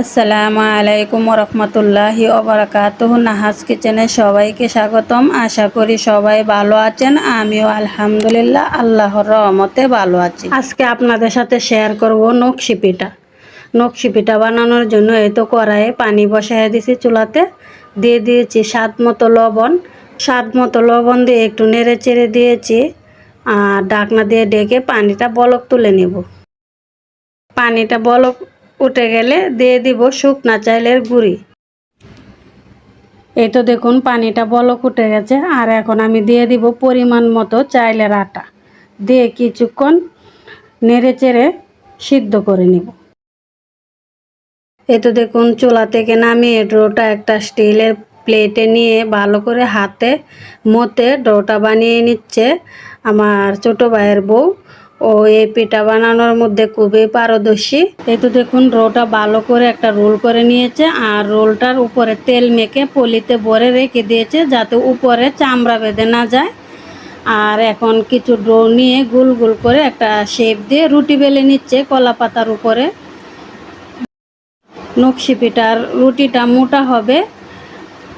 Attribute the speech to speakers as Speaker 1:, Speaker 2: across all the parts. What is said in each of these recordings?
Speaker 1: আসসালামু আলাইকুম রহমতুল্লাহি ওবরাকাত নাহাজ কিচেনে সবাইকে স্বাগতম। আশা করি সবাই ভালো আছেন। আমিও আলহামদুলিল্লাহ, আল্লাহর রহমতে ভালো আছি। আজকে আপনাদের সাথে শেয়ার করব নকশি পিঠা। নকশি পিঠা বানানোর জন্য এই তো কড়াইয়ে পানি বসাই দিয়েছি চুলাতে। দিয়ে দিয়েছি স্বাদ মতো লবণ। স্বাদ মতো লবণ দিয়ে একটু নেড়ে চেড়ে দিয়েছি। আর ডাকনা দিয়ে ডেকে পানিটা বলক তুলে নেব। পানিটা বলক উঠে গেলে দিয়ে দিব শুকনা চাইলের গুঁড়ি। এই তো দেখুন, পানিটা বলক উঠে গেছে, আর এখন আমি দিয়ে দিব পরিমাণ মতো চাইলের আটা। দিয়ে কিছুক্ষণ নেড়ে চেড়ে সিদ্ধ করে নিব। এ তো দেখুন, চুলা থেকে নামিয়ে ডোটা একটা স্টিলের প্লেটে নিয়ে ভালো করে হাতে মতে ডোটা বানিয়ে নিচ্ছে আমার ছোটো ভাইয়ের বউ। ও এই পিঠা বানানোর মধ্যে খুবই পারদর্শী। এই তো দেখুন, রোটা ভালো করে একটা রোল করে নিয়েছে আর রোলটার উপরে তেল মেখে পলিতে ভরে রেখে দিয়েছে যাতে উপরে চামড়া বেঁধে না যায়। আর এখন কিছু ডো নিয়ে গুল গুল করে একটা শেপ দিয়ে রুটি বেলে নিচ্ছে কলা পাতার উপরে। নকশি পিঠার রুটিটা মোটা হবে।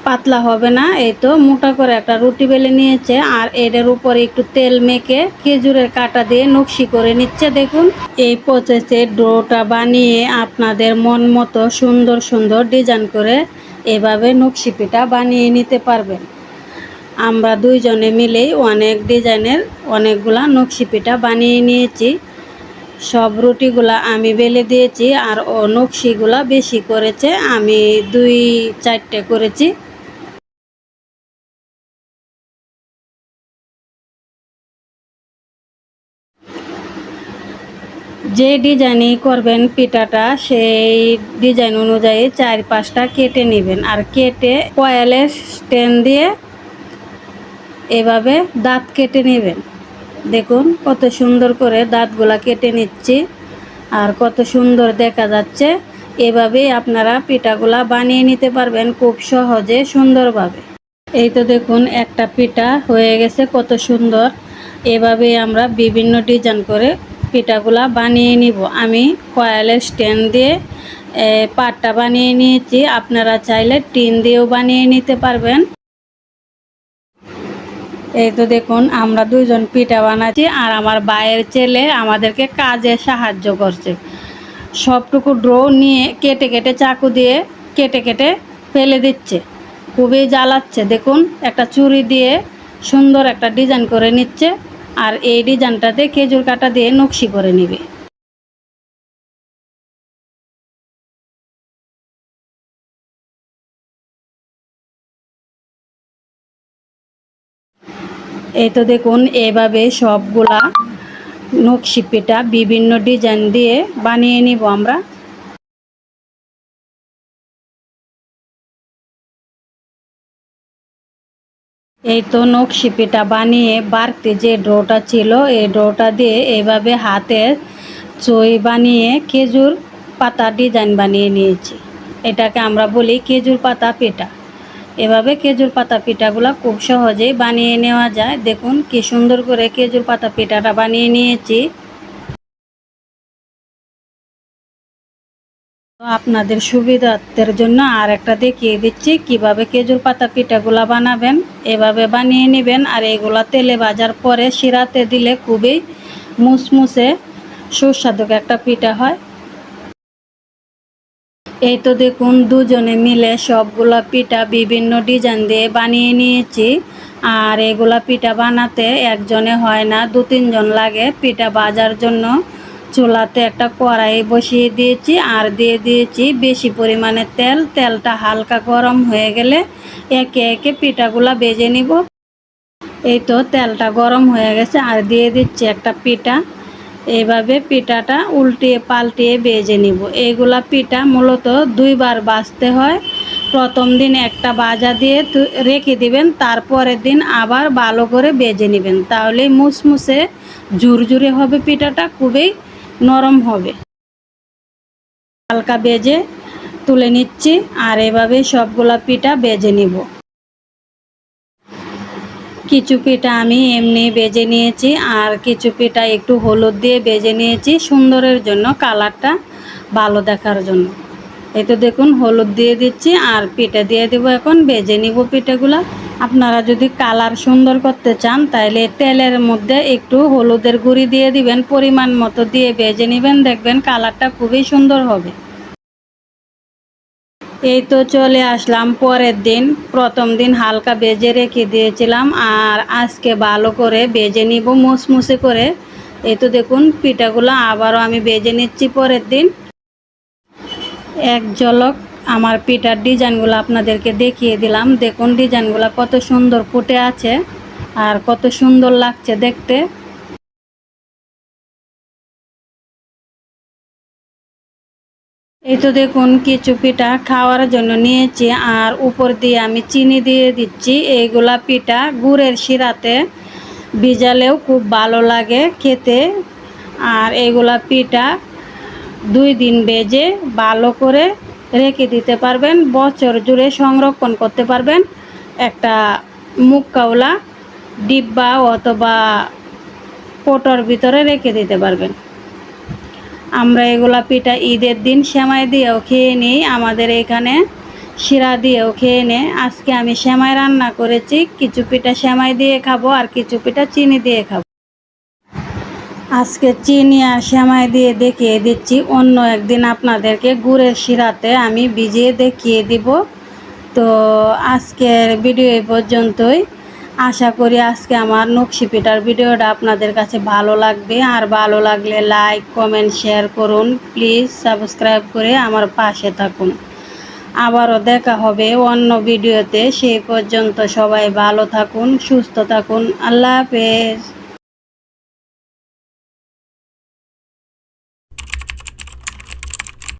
Speaker 1: পাতলা হবে না, এই তো মোটা করে একটা রুটি বেলে নিয়েছে, আর এটার উপরে একটু তেল মেখে খেজুরের কাটা দিয়ে নকশি করে নিচ্ছে, দেখুন। এই প্রসেসে ডোটা বানিয়ে আপনাদের মন মতো সুন্দর সুন্দর ডিজাইন করে এভাবে নকশি পিঠা বানিয়ে নিতে পারবেন। আমরা দুইজনে মিলেই অনেক ডিজাইনের অনেকগুলা নকশি পিঠা বানিয়ে নিয়েছি। সব রুটিগুলা আমি বেলে দিয়েছি, আর ও নকশিগুলা বেশি করেছে, আমি দুই চারটে করেছি। যে ডিজাইনই করবেন পিঠাটা, সেই ডিজাইন অনুযায়ী চার পাঁচটা কেটে নেবেন। আর কেটে কয়েলের স্ট্যান্ড দিয়ে এভাবে দাঁত কেটে নেবেন। দেখুন কত সুন্দর করে দাঁতগুলা কেটে নিচ্ছি। আর কত সুন্দর দেখা যাচ্ছে, এভাবেই আপনারা পিঠাগুলা বানিয়ে নিতে পারবেন খুব সহজে, সুন্দরভাবে। এই তো দেখুন একটা পিঠা হয়ে গেছে কত সুন্দর। এভাবেই আমরা বিভিন্ন ডিজাইন করে পিঠাগুলা বানিয়ে নিব। আমি কয়েলের স্ট্যান্ড দিয়ে পাটটা বানিয়ে নিয়েছি। আপনারা চাইলে টিন দিয়েও বানিয়ে নিতে পারবেন। এই তো দেখুন, আমরা দুইজন পিঠা বানাচ্ছি আর আমার বাইয়ের ছেলে আমাদেরকে কাজে সাহায্য করছে। সবটুকু ড্রো নিয়ে কেটে কেটে চাকু দিয়ে কেটে কেটে ফেলে দিচ্ছে। খুবই জ্বালাচ্ছে। দেখুন, একটা চুরি দিয়ে সুন্দর একটা ডিজাইন করে নিচ্ছে। আর এই ডিজাইনটাতে খেজুর কাটা দিয়ে নকশি করে নেবে। এই তো দেখুন, এভাবে সবগুলা নকশি পিঠা বিভিন্ন ডিজাইন দিয়ে বানিয়ে নিব আমরা। এই তো নকশি পিঠা বানিয়ে বাড়তি যে ডোটা ছিল, এই ডোটা দিয়ে এভাবে হাতে চই বানিয়ে খেজুর পাতা ডিজাইন বানিয়ে নিয়েছি। এটাকে আমরা বলি খেজুর পাতা পিঠা। এভাবে খেজুর পাতা পিঠাগুলো খুব সহজেই বানিয়ে নেওয়া যায়। দেখুন কি সুন্দর করে খেজুর পাতা পিঠাটা বানিয়ে নিয়েছি। আপনাদের সুবিধার্থের জন্য আর একটা দেখিয়ে দিচ্ছি, কীভাবে কেজুর পাতা পিঠাগুলা বানাবেন, এভাবে বানিয়ে নেবেন। আর এগুলা তেলে ভাজার পরে শিরাতে দিলে খুবই মুসমুসে সুস্বাদু একটা পিঠা হয়। এই তো দেখুন, দুজনে মিলে সবগুলা পিঠা বিভিন্ন ডিজাইন দিয়ে বানিয়ে নিয়েছি। আর এগুলা পিঠা বানাতে একজনে হয় না দু তিনজন লাগে পিঠা বাজার জন্য। চুলাতে একটা কড়াই বসিয়ে দিয়েছি আর দিয়ে দিয়েছি বেশি পরিমাণে তেল। তেলটা হালকা গরম হয়ে গেলে একে একে পিঠাগুলা বেজে নিব। এই তো তেলটা গরম হয়ে গেছে আর দিয়ে দিচ্ছি একটা পিঠা। এইভাবে পিঠাটা উল্টিয়ে পাল্টিয়ে বেজে নিব। এইগুলা পিঠা মূলত দুইবার বাজতে হয়। প্রথম দিন একটা বাজা দিয়ে রেখে দিবেন, তারপরের দিন আবার ভালো করে বেজে নেবেন। তাহলে মুসমুসে ঝুরঝুরে হবে পিঠাটা, খুবই নরম হবে। হালকা বেজে তুলে নিচ্ছি আর এভাবে সবগুলা পিঠা বেজে নিব। কিছু পিঠা আমি এমনি বেজে নিয়েছি আর কিছু পিঠা একটু হলুদ দিয়ে বেজে নিয়েছি সুন্দরের জন্য, কালারটা ভালো দেখার জন্য। এই তো দেখুন, হলুদ দিয়ে দিচ্ছি আর পিঠা দিয়ে দেবো এখন, বেজে নিব পিঠাগুলা। আপনারা যদি কালার সুন্দর করতে চান তাহলে তেলের মধ্যে একটু হলুদের গুঁড়ি দিয়ে দিবেন, পরিমাণ মতো দিয়ে ভেজে নেবেন, দেখবেন কালারটা খুবই সুন্দর হবে। এই তো চলে আসলাম পরের দিন। প্রথম দিন হালকা বেজে রেখে দিয়েছিলাম, আর আজকে ভালো করে বেজে নিব মুসমুসে করে। এই তো দেখুন, পিঠাগুলো আবারও আমি বেজে নিচ্ছি পরের দিন। এক ঝলক আমার পিঠার ডিজাইনগুলো আপনাদেরকে দেখিয়ে দিলাম। দেখুন, ডিজাইনগুলো কত সুন্দর ফুটে আছে আর কত সুন্দর লাগছে দেখতে। এই তো দেখুন, কিছু পিঠা খাওয়ার জন্য নিয়েছি আর উপর দিয়ে আমি চিনি দিয়ে দিচ্ছি। এইগুলা পিঠা গুড়ের শিরাতে ভিজালেও খুব ভালো লাগে খেতে। আর এইগুলা পিঠা দুই দিন বেজে ভালো করে রেখে দিতে পারবেন, বছর জুড়ে সংরক্ষণ করতে পারবেন। একটা মুখ কাউলা ডিব্বা অথবা পোটোর ভিতরে রেখে দিতে পারবেন। আমরা এগুলা পিঠা ঈদের দিন সেমাই দিয়েও খেয়ে নিই, আমাদের এখানে শিরা দিয়েও খেয়ে নে। আজকে আমি সেমাই রান্না করেছি, কিছু পিঠা সেমাই দিয়ে খাব আর কিছু পিঠা চিনি দিয়ে খাব। আজকে চিনি আর সেমাই দিয়ে দেখিয়ে দিচ্ছি। অন্য একদিন আপনাদেরকে গুড়ের শিরাতে আমি ভিজিয়ে দেখিয়ে দিব। তো আজকের ভিডিও এই পর্যন্তই। আশা করি আজকে আমার নকশি পিঠার ভিডিওটা আপনাদের কাছে ভালো লাগবে। আর ভালো লাগলে লাইক, কমেন্ট, শেয়ার করুন। প্লিজ সাবস্ক্রাইব করে আমার পাশে থাকুন। আবারও দেখা হবে অন্য ভিডিওতে। সেই পর্যন্ত সবাই ভালো থাকুন, সুস্থ থাকুন। আল্লাহ হাফেজ।